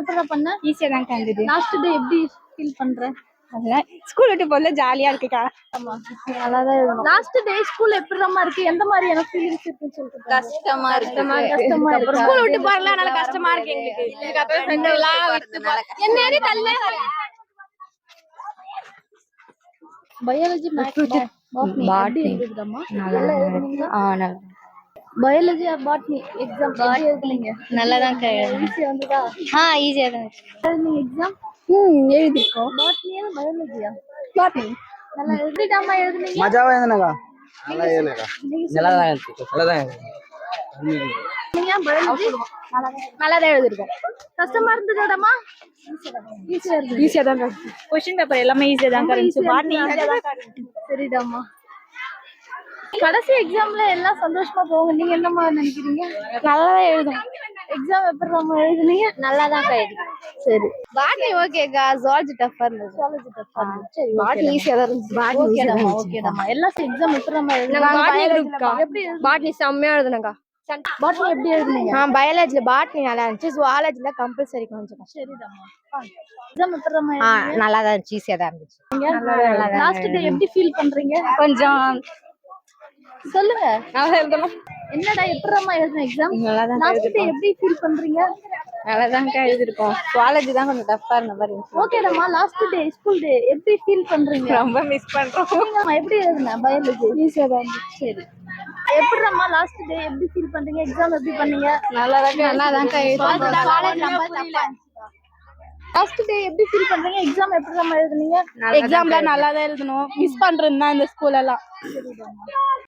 எப்படி பண்ண? ஈஸியா தான் இருந்தது லாஸ்ட் டே எப்படி ஃபீல் பண்ற? அதெல்லாம் ஸ்கூல் விட்டு போல ஜாலியா இருக்குக்கா ஆமா. நல்லாதான் லாஸ்ட் டே ஸ்கூல் எப்படிமா இருக்கு? எந்த மாதிரியான ஃபீலிங்ஸ் இருக்குன்னு சொல்லிட்டு கஷ்டமா இருக்கு. கஷ்டமா இருக்கு. ஸ்கூல் விட்டு போறதுல அதனால கஷ்டமா இருக்கு எங்களுக்கு. இதுக்கு அப்புறம் ஃப்ரெண்ட் எல்லாம் விட்டு போ- என்ன தள்ளே பயாலஜி மேத்ஸ் பாட்னி நல்லா நல்லா பயாலஜி ஆர் பாட்னி எக்ஸாம் எப்படி எழுதுனீங்க நல்லா தான் ஈஸியா வந்ததா? ஆ ஈஸியா தான் எக்ஸாம் ம் எழுதிருக்கோம் பாட்னியா பயாலஜியா பாட்னி நல்லா எப்படிடாமா எழுதுனீங்க. மஜாவா இருந்தனக்கா நல்லா இருந்தனக்கா நல்லா தான் இருக்கு. நல்லா தான் நீங்க பயாலஜி நல்லா தான் கஷ்டமா இருந்ததாடாமா ஈஸியா இருந்தது ஈஸியா தான் கொஸ்டின் பேப்பர் எல்லாமே ஈஸியா தான் இருந்துச்சு பாட்னி ஈஸியா தான் சரிடாமா கடைசி எக்ஸாம்ல எல்லாம் சந்தோஷமா போகும் நீங்க என்னமா நினைக்கிறீங்க? நல்லா தான் எழுதும். எக்ஸாம் எப்படி நம்ம எழுதுனீங்க? நல்லா தான் கைது சரி பாட்னி ஓகேக்கா ஜுவாலஜி டஃபா இருந்தது. தப்பா இருந்துச்சு. சரி பாட்னி ஈஸியா தான். இருந்துச்சு. ஓகேடாமா ஓகேடாமா எல்லா எக்ஸாம் எப்படி நம்ம எழுதுனீங்க பாட்னி குரூப்க்கா எப்படி? பாட்னி செம்மையா எழுதுனக்கா பாட்னி எப்படி எழுதுனீங்க? ஆ பயாலஜில பாட்னி நல்லா இருந்துச்சு. ஜுவாலஜில கம்பல்சரி கொஞ்சம் எக்ஸாம் எப்படி நம்ம நல்லா தான் இருந்துச்சு. ஈஸியா தான் இருந்துச்சு. லாஸ்ட் டே எப்படி ஃபீல் பண்றீங்க? கொஞ்சம் சொல்லுங்க. நல்லா எழுதணும். என்னடா எப்படி நம்ம எழுதுன எக்ஸாம் எப்படி ஃபீல் பண்றீங்க? நல்லா தான் எழுதிருக்கோம். ஜுவாலஜி தான் கொஞ்சம் டஃப்பா இருந்த மாதிரி இருந்துச்சு. ஓகேடாமா லாஸ்ட் டே ஸ்கூல் டே எப்படி ஃபீல் பண்றீங்க? ரொம்ப மிஸ் பண்றோம். நீங்கம்மா எப்படி எழுதுன பயாலஜி ஈஸியா தான். சரி. எப்படிம்மா லாஸ்ட் டே எப்படி ஃபீல் பண்றீங்க? எக்ஸாம் எப்படி பண்ணீங்க? நல்லா தான் நல்லா தான் லாஸ்ட் டே எப்படி ஃபீல் பண்றீங்க? எக்ஸாம் எப்படி நம்ம எழுதுனீங்க? எக்ஸாம்ல நல்லா தான் எழுதணும் மிஸ் பண்றது தான் இந்த ஸ்கூல் எல்லாம்.